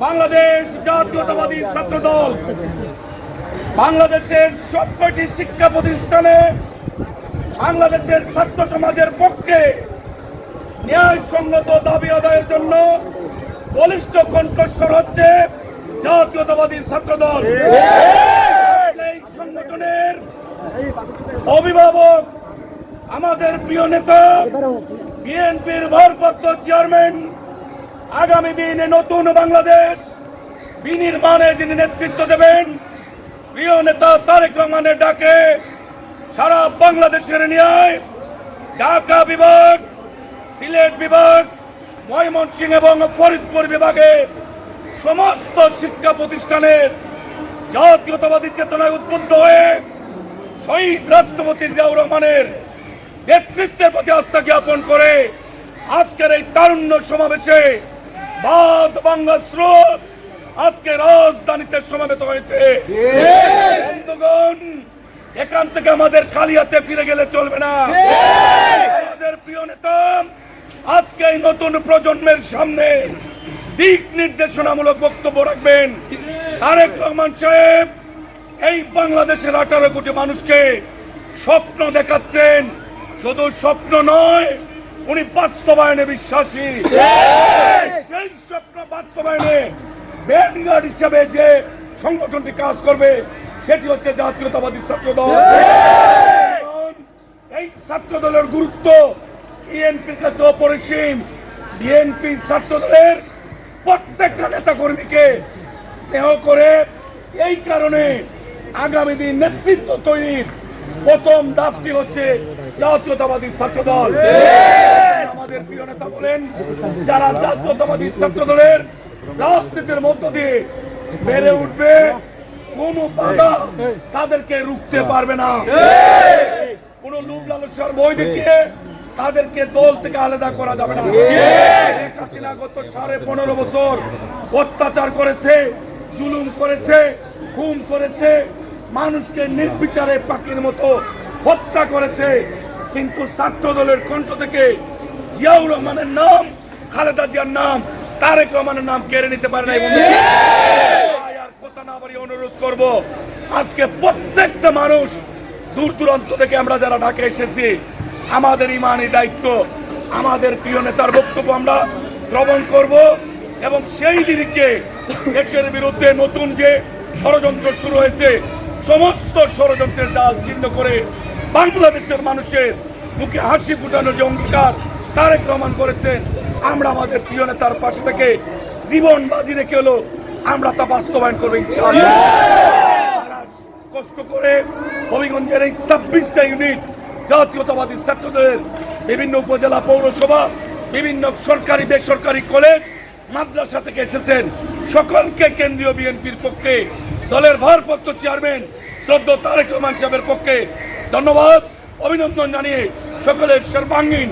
বাংলাদেশ জাতীয়তাবাদী ছাত্র দল বাংলাদেশের সবকটি শিক্ষা প্রতিষ্ঠানে বাংলাদেশের ছাত্র সমাজের পক্ষে ন্যায়সঙ্গত দাবি আদায়ের জন্য বলিষ্ঠ কণ্ঠস্বর হচ্ছে জাতীয়তাবাদী ছাত্র দল এই সংগঠনের অভিভাবক আমাদের প্রিয় নেতা, বিএনপির ভারপ্রাপ্ত চেয়ারম্যান আগামী দিনে নতুন বাংলাদেশ বিনির্মাণে যিনি নেতৃত্ব দেবেন, প্রিয় নেতা তারেক রহমানের ডাকে সারা বাংলাদেশের ন্যায় ঢাকা বিভাগ, সিলেট বিভাগ, ময়মনসিংহ এবং ফরিদপুর বিভাগে সমস্ত শিক্ষা প্রতিষ্ঠানের জাতীয়তাবাদী চেতনায় উদ্বুদ্ধ হয়ে শহীদ রাষ্ট্রপতি জিয়াউর রহমানের নেতৃত্বের প্রতি আস্থা জ্ঞাপন করে আজকের এই তারুণ্য সমাবেশে বাদ বাংলা স্রোত। আজকে রাজধানীতে সমাবেত হয়েছে। বন্ধুগণ, এখান থেকে আমাদের খালি হাতে ফিরে গেলে চলবে না। আমাদের প্রিয় নেতা, আজকে এই নতুন প্রজন্মের সামনে দিক নির্দেশনামূলক বক্তব্য রাখবেন। তারেক রহমান সাহেব, এই বাংলাদেশের আঠারো কোটি মানুষকে স্বপ্ন দেখাচ্ছেন। শুধু স্বপ্ন নয় উনি বাস্তবায়নে বিশ্বাসী। সেই স্বপ্ন বাস্তবায়নে ব্যানগার্ড হিসাবে যে সংগঠনটি কাজ করবে সেটি হচ্ছে জাতীয়তাবাদী ছাত্র দল এই ছাত্র দলের গুরুত্ব বিএনপির কাছে অপরিসীম। বিএনপি ছাত্র দলের প্রত্যেকটা নেতা কর্মীকে স্নেহ করে এই কারণে আগামী দিন নেতৃত্ব তৈরির প্রথম দাসটি হচ্ছে জাতীয়তাবাদী ছাত্র দল আমাদের প্রিয় নেতা বলেন যারা জাতীয়তাবাদী ছাত্র দলের রাজনীতির মধ্য দিয়ে বেড়ে উঠবে কোন বাধা তাদেরকে রুখতে পারবে না। কোন লুপ লালসার বই দেখিয়ে তাদেরকে দল থেকে আলাদা করা যাবে না। হাসিনা গত সাড়ে পনেরো বছর অত্যাচার করেছে জুলুম করেছে খুন করেছে মানুষকে নির্বিচারে পাখির মতো হত্যা করেছে। কিন্তু ছাত্র দলের কণ্ঠ থেকে জিয়াউর রহমানের নাম, খালেদা জিয়ার নাম, তারেক রহমানের নাম কেড়ে নিতে পারে নাই না বাড়িয়ে অনুরোধ করব, আজকে প্রত্যেকটা মানুষ দূর দূরান্ত থেকে আমরা যারা ঢাকা এসেছি, আমাদের ইমানি দায়িত্ব, আমাদের প্রিয় নেতার বক্তব্য আমরা শ্রবণ করব এবং সেই দিনকে দেশের বিরুদ্ধে নতুন যে ষড়যন্ত্র শুরু হয়েছে সমস্ত ষড়যন্ত্রের জাল ছিন্ন করে বাংলাদেশের মানুষের মুখে হাসি ফুটানোর যে অঙ্গীকার, তারেক রহমান করেছেন আমরা আমাদের প্রিয় নেতার পাশে থেকে জীবন বাজি রেখে হলো, আমরা তা বাস্তবায়ন করব কষ্ট করে হবিগঞ্জের এই ছাব্বিশটা ইউনিট জাতীয়তাবাদী ছাত্রদের বিভিন্ন উপজেলা পৌরসভা, বিভিন্ন সরকারি, বেসরকারি কলেজ, মাদ্রাসা থেকে এসেছেন। সকলকে কেন্দ্রীয় বিএনপির পক্ষে দলের ভারপ্রাপ্ত চেয়ারম্যান শ্রদ্ধ তারেক রহমান সাহেবের পক্ষে ধন্যবাদ অভিনন্দন জানিয়ে সকলের সর্বাঙ্গীন